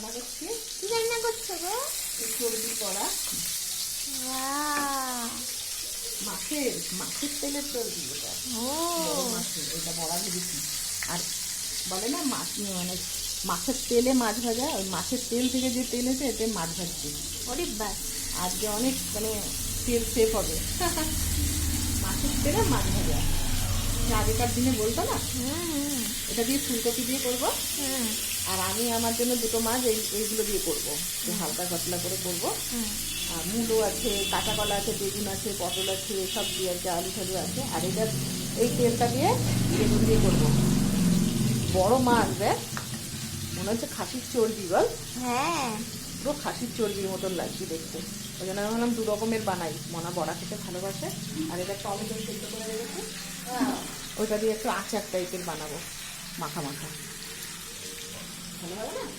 রান্না করছি কি রান্না করছ গো? চর্বি বাহ! মাছের মাছের তেলের চর্বি এটা। ও। মাছের এটা বড়া ভেবেছি আর বলে না মাছ মানে মাছের তেলে মাছ ভাজা ওই মাছের তেল থেকে যে তেল এসে এতে মাছ ভাজছি। ওরে বাস আজকে অনেক মানে তেল সেভ হবে। মাছের তেলে মাছ ভাজা। আগেকার দিনে বলতো না? এটা দিয়ে ফুলকপি দিয়ে করব। আর আমি আমার জন্য দুটো মাছ এই এইগুলো দিয়ে করব। হালকা পাতলা করে করব। আর মূলো আছে কাঁচা কলা আছে বেগুন আছে পটল আছে সব দিয়ে আছে আলু ঠালু আছে। আর এটা এই তেলটা দিয়ে বেগুন দিয়ে করব। বড় মাছ দেখ। মনে হচ্ছে খাসির চর্বি বল। হ্যাঁ। পুরো খাসির চর্বির মতন লাগছে দেখতে। ওই জন্য আমি ভাবলাম দু রকমের বানাই। মনা বড়া খেতে ভালোবাসে। আর এটা টমেটো সেদ্ধ করে রেখেছি। ওইটা দিয়ে একটু আচার টাইপের বানাবো। মাখা মাখা ভালো হবে না